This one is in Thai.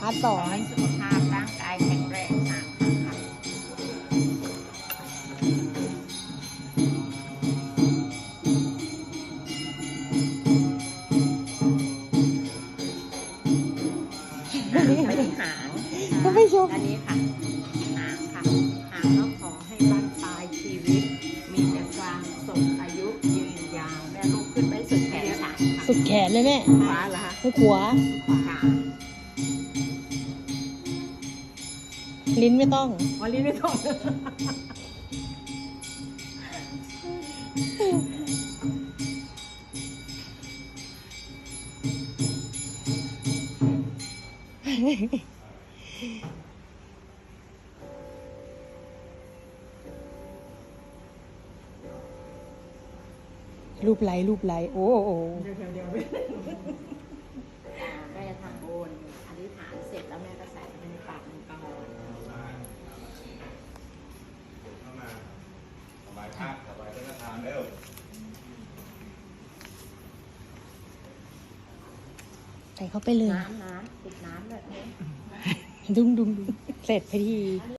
พาสอของสุขภาพร่างกายแข็งแรงสามครั้งค่ะไปที่หางท่านผู้ชม อันนี้ค่ะ หางค่ะ หางต้องขอให้บ้านปลายชีวิต มีแต่ความสุขอายุยืนยาวแม่ลูกขึ้นไปสุดแขนสามค่ะสุดแขนเลยแม่ขวาเหรอคะ ขวา ขวา ลิ้นไม่ต้องวันนี้ไม่ต้องรูปไหลรูปไหลโอ้โห เดี๋ยวเดี๋ยวเดี๋ยวแม่จะทำบุญอธิษฐานเสร็จแล้วแม่ก็ใส่ไปในปากมังกร เข้ามาสบายภาพสบายพระราชทานเร็ว ใส่เข้าไปเลย น้ำน้ำติดน้ำแบบนี้ ดุ้งดุ้งดุ้งเสร็จพอดี